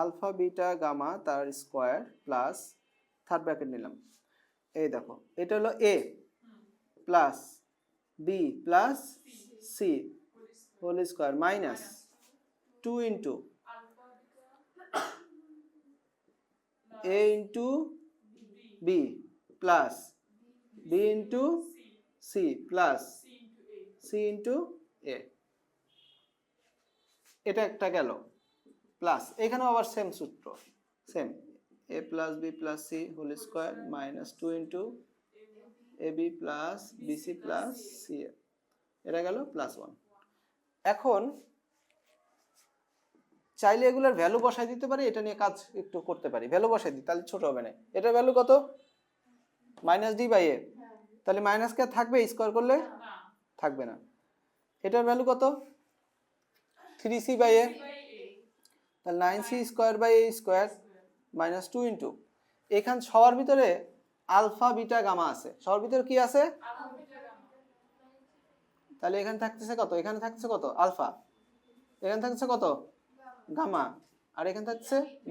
Alpha, beta, gamma তার square plus third bracket নিলাম। এই দেখো, এটা হলো A plus B plus C whole square minus two into A into B plus B into C plus C into A. এটা একটা গেল। Plus এখানেও আবার সেম সূত্র same A plus B plus C whole square minus two into A B plus BC plus C এটা গেল plus one এখন চাইলে এগুলোর ভ্যালু বসাই দিতে পারি এটা নিয়ে কাজ একটু করতে পারি ভ্যালু বসাই দিই তাহলে ছোট হবে না এটার ভ্যালু কত? মাইনাস ডি বাই এ তাহলে মাইনাস কে থাকবে স্কোয়ার করলে থাকবে না এটার ভ্যালু কত? থ্রি সি বাই এ তাহলে nine C square by A square minus two into. এখান সবার ভিতরে আলফা, বিটা, গামা আছে। সবার ভিতরে কি আছে? তাহলে এখানে থাকতেছে কত? এখানে থাকছে কত? আলফা। এখানে থাকছে কত? গামা। আর এখানে থাকছে